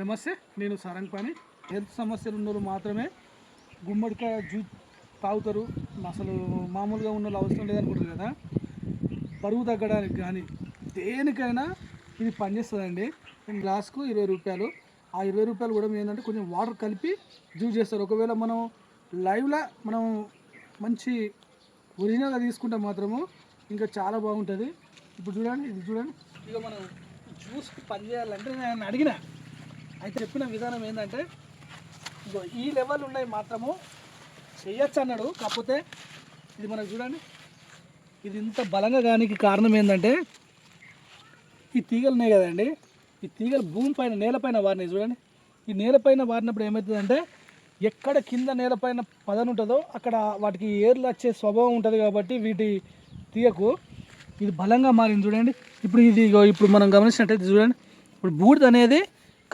నమస్తే నేను సారంగపాణి హెల్త్ సమస్యలు ఉన్న వాళ్ళు మాత్రమే గుమ్మడికాయ జ్యూస్ తాగుతారు. అసలు మామూలుగా ఉన్న వాళ్ళు అవసరం లేదనుకుంటారు కదా. బరువు తగ్గడానికి కానీ దేనికైనా ఇది పనిచేస్తుందండి. గ్లాస్కు ఇరవై రూపాయలు. ఆ ఇరవై రూపాయలు కూడా ఏంటంటే కొంచెం వాటర్ కలిపి జ్యూస్ చేస్తారు. ఒకవేళ మనం లైవ్లో మనం మంచి ఒరిజినల్గా తీసుకుంటే మాత్రము ఇంకా చాలా బాగుంటుంది. ఇప్పుడు చూడండి ఇది చూడండి. ఇక మనం జ్యూస్ పని చేయాలంటే నేను అడిగిన అయితే చెప్పిన విధానం ఏంటంటే ఇగో ఈ లెవెల్ ఉన్నాయి మాత్రము చెయ్యొచ్చు అన్నాడు. కాకపోతే ఇది మనకు చూడండి ఇది ఇంత బలంగా కానికి కారణం ఏంటంటే ఈ తీగలు ఉన్నాయి కదండి. ఈ తీగలు భూమి పైన నేలపైన వారినాయి చూడండి. ఈ నేలపైన వారినప్పుడు ఏమవుతుందంటే ఎక్కడ కింద నేలపైన పదను ఉంటుందో అక్కడ వాటికి ఏర్లు వచ్చే స్వభావం ఉంటుంది కాబట్టి వీటి తీగకు ఇది బలంగా మారింది చూడండి. ఇప్పుడు ఇది ఇప్పుడు మనం గమనించినట్టయితే చూడండి ఇప్పుడు బూడిద అనేది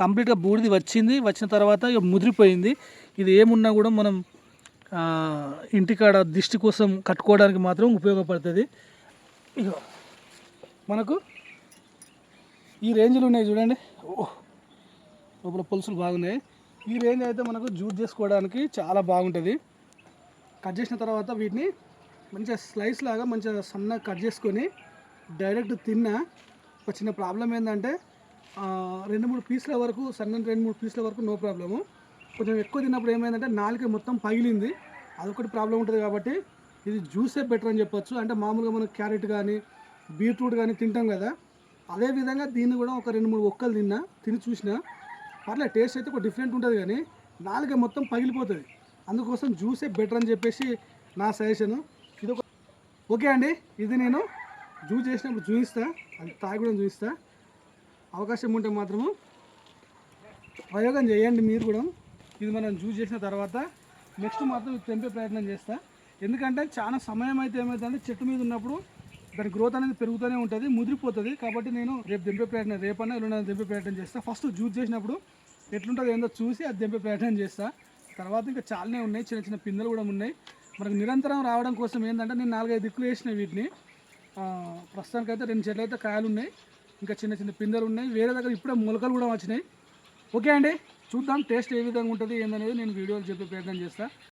కంప్లీట్గా బూడిది వచ్చింది వచ్చిన తర్వాత ఇక ముదిరిపోయింది. ఇది ఏమున్నా కూడా మనం ఇంటికాడ దిష్టి కోసం కట్టుకోవడానికి మాత్రం ఉపయోగపడుతుంది. ఇక మనకు ఈ రేంజ్లు ఉన్నాయి చూడండి. ఓ లోపల పులుసులు బాగున్నాయి. ఈ రేంజ్ అయితే మనకు జ్యూస్ చేసుకోవడానికి చాలా బాగుంటుంది. కట్ చేసిన తర్వాత వీటిని మంచిగా స్లైస్ లాగా మంచిగా సన్నగా కట్ చేసుకొని డైరెక్ట్ తిన్నా ఒక చిన్న ప్రాబ్లం ఏంటంటే రెండు మూడు పీసుల వరకు సన్న రెండు మూడు పీసుల వరకు నో ప్రాబ్లము కొంచెం ఎక్కువ తిన్నప్పుడు ఏమైందంటే నాలుక మొత్తం పగిలింది. అదొకటి ప్రాబ్లం ఉంటుంది కాబట్టి ఇది జ్యూసే బెటర్ అని చెప్పొచ్చు. అంటే మామూలుగా మనం క్యారెట్ కానీ బీట్రూట్ కానీ తింటాం కదా. అదే విధంగా దీన్ని కూడా ఒక రెండు మూడు ఒక్కలు తిన్నా తిని చూసినా పర్లేదు టేస్ట్ అయితే ఒక డిఫరెంట్ ఉంటుంది కానీ నాలుక మొత్తం పగిలిపోతుంది. అందుకోసం జ్యూసే బెటర్ అని చెప్పేసి నా సజెషన్ ఇది ఒక ఓకే అండి ఇది నేను జ్యూస్ చేసినప్పుడు చూపిస్తా. అది తాగి కూడా చూపిస్తా. అవకాశం ఉంటే మాత్రము ప్రయోగం చేయండి మీరు కూడా. ఇది మనం జ్యూస్ చేసిన తర్వాత నెక్స్ట్ మాత్రం ఇది తెంపే ప్రయత్నం చేస్తా. ఎందుకంటే చాలా సమయం అయితే ఏమవుతుందంటే చెట్టు మీద ఉన్నప్పుడు దాని గ్రోత్ అనేది పెరుగుతూనే ఉంటుంది ముదిరిపోతుంది. కాబట్టి నేను రేపు దింపే ప్రయత్నం రేపన్నా ఎల్లుండి దింపే ప్రయత్నం చేస్తా. ఫస్ట్ జ్యూస్ చేసినప్పుడు ఎట్లుంటుందో ఏందో చూసి అది దింపే ప్రయత్నం చేస్తాను తర్వాత ఇంకా చాలానే ఉన్నాయి చిన్న చిన్న పిందెలు కూడా ఉన్నాయి. మనకు నిరంతరం రావడం కోసం ఏంటంటే నేను నాలుగైదు దిక్కులు వేసిన వీటిని. ప్రస్తుతానికైతే రెండు చెట్లు అయితే కాయలు ఉన్నాయి ఇంకా చిన్న చిన్న పిందెలు ఉన్నాయి. వేరే దగ్గర ఇప్పుడే మొలకలు కూడా వచ్చినాయి. ఓకే అండి చూద్దాం టేస్ట్ ఏ విధంగా ఉంటుంది ఏందనేది నేను వీడియోలు చెప్పే ప్రయత్నం చేస్తాను